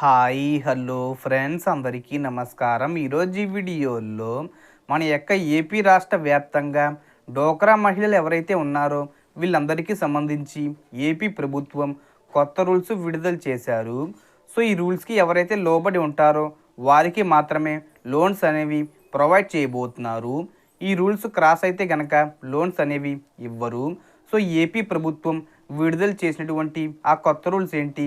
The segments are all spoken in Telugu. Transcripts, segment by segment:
హాయ్ హలో ఫ్రెండ్స్ అందరికీ నమస్కారం. ఈరోజు ఈ వీడియోలో మన యొక్క ఏపీ రాష్ట్ర వ్యాప్తంగా డోక్రా మహిళలు ఎవరైతే ఉన్నారో వీళ్ళందరికీ సంబంధించి ఏపీ ప్రభుత్వం కొత్త రూల్స్ విడుదల చేశారు. సో ఈ రూల్స్కి ఎవరైతే లోబడి ఉంటారో వారికి మాత్రమే లోన్స్ అనేవి ప్రొవైడ్ చేయబోతున్నారు. ఈ రూల్స్ క్రాస్ అయితే గనక లోన్స్ అనేవి ఇవ్వరు. సో ఏపీ ప్రభుత్వం విడుదల చేసినటువంటి ఆ కొత్త రూల్స్ ఏంటి?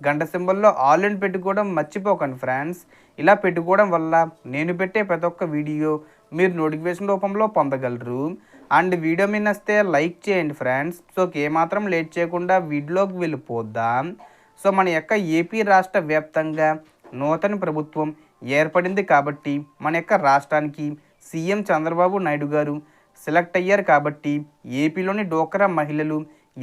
గంట సింబల్లో ఆల్ ఇన్ పెట్టుకోవడం మర్చిపోకండి ఫ్రెండ్స్. ఇలా పెట్టుకోవడం వల్ల నేను పెట్టే ప్రతి ఒక్క వీడియో మీరు నోటిఫికేషన్ రూపంలో పొందగలరు. అండ్ వీడియో మీ నచ్చితే లైక్ చేయండి ఫ్రెండ్స్. సో ఏమాత్రం లేట్ చేయకుండా వీడియోకి వెళ్ళిపోద్దాం సో మన యొక్క ఏపీ రాష్ట్ర వ్యాప్తంగా నూతన ప్రభుత్వం ఏర్పడింది కాబట్టి మన యొక్క రాష్ట్రానికి సీఎం చంద్రబాబు నాయుడు గారు సెలెక్ట్ అయ్యారు కాబట్టి ఏపీలోని డోకరా మహిళలు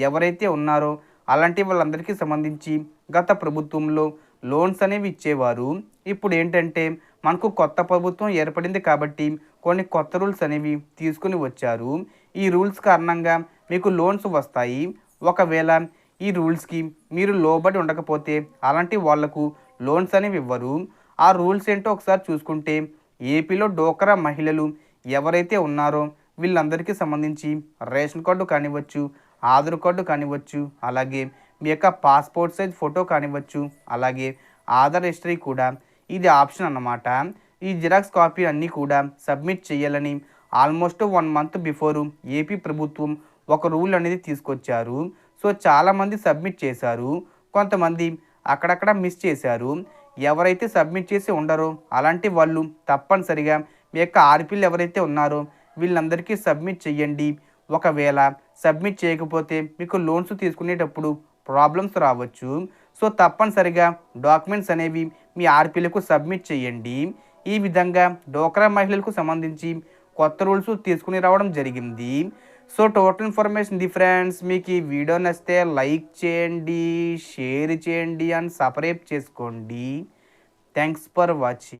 ఎవరైతే ఉన్నారో అలాంటి వాళ్ళందరికీ సంబంధించి గత ప్రభుత్వంలో లోన్స్ అనేవి ఇచ్చేవారు. ఇప్పుడు ఏంటంటే మనకు కొత్త ప్రభుత్వం ఏర్పడింది కాబట్టి కొన్ని కొత్త రూల్స్ అనేవి తీసుకుని వచ్చారు. ఈ రూల్స్ కారణంగా మీకు లోన్స్ వస్తాయి. ఒకవేళ ఈ రూల్స్కి మీరు లోబడి ఉండకపోతే అలాంటి వాళ్ళకు లోన్స్ అనేవి ఇవ్వరు. ఆ రూల్స్ ఏంటో ఒకసారి చూసుకుంటే ఏపీలో డోకరా మహిళలు ఎవరైతే ఉన్నారో వీళ్ళందరికీ సంబంధించి రేషన్ కార్డు కానివ్వచ్చు ఆధార్ కార్డు కానివ్వచ్చు అలాగే మీ యొక్క పాస్పోర్ట్ సైజ్ ఫోటో కానివ్వచ్చు అలాగే ఆధార్ హిస్టరీ కూడా ఇది ఆప్షన్ అన్నమాట. ఈ జిరాక్స్ కాపీ అన్నీ కూడా సబ్మిట్ చేయాలని almost one month before AP ప్రభుత్వం ఒక రూల్ అనేది తీసుకొచ్చారు. సో చాలామంది సబ్మిట్ చేశారు. కొంతమంది అక్కడక్కడ మిస్ చేశారు. ఎవరైతే సబ్మిట్ చేసి ఉండరో అలాంటి వాళ్ళు తప్పనిసరిగా మీ యొక్క ఆర్పీలు ఎవరైతే ఉన్నారో వీళ్ళందరికీ సబ్మిట్ చేయండి. ఒకవేళ సబ్మిట్ చేయకపోతే మీకు లోన్స్ తీసుకునేటప్పుడు ప్రాబ్లమ్స్ రావచ్చు. సో తప్పనిసరిగా డాక్యుమెంట్స్ అనేవి మీ ఆర్పీలకు సబ్మిట్ చేయండి. ఈ విధంగా డోక్రా మహిళలకు సంబంధించి కొత్త రూల్స్ తీసుకుని రావడం జరిగింది. So total information the friends మీకు ఈ వీడియో నచ్చితే లైక్ చేయండి షేర్ చేయండి అండ్ సబ్స్క్రైబ్ చేసుకోండి. Thanks for watching.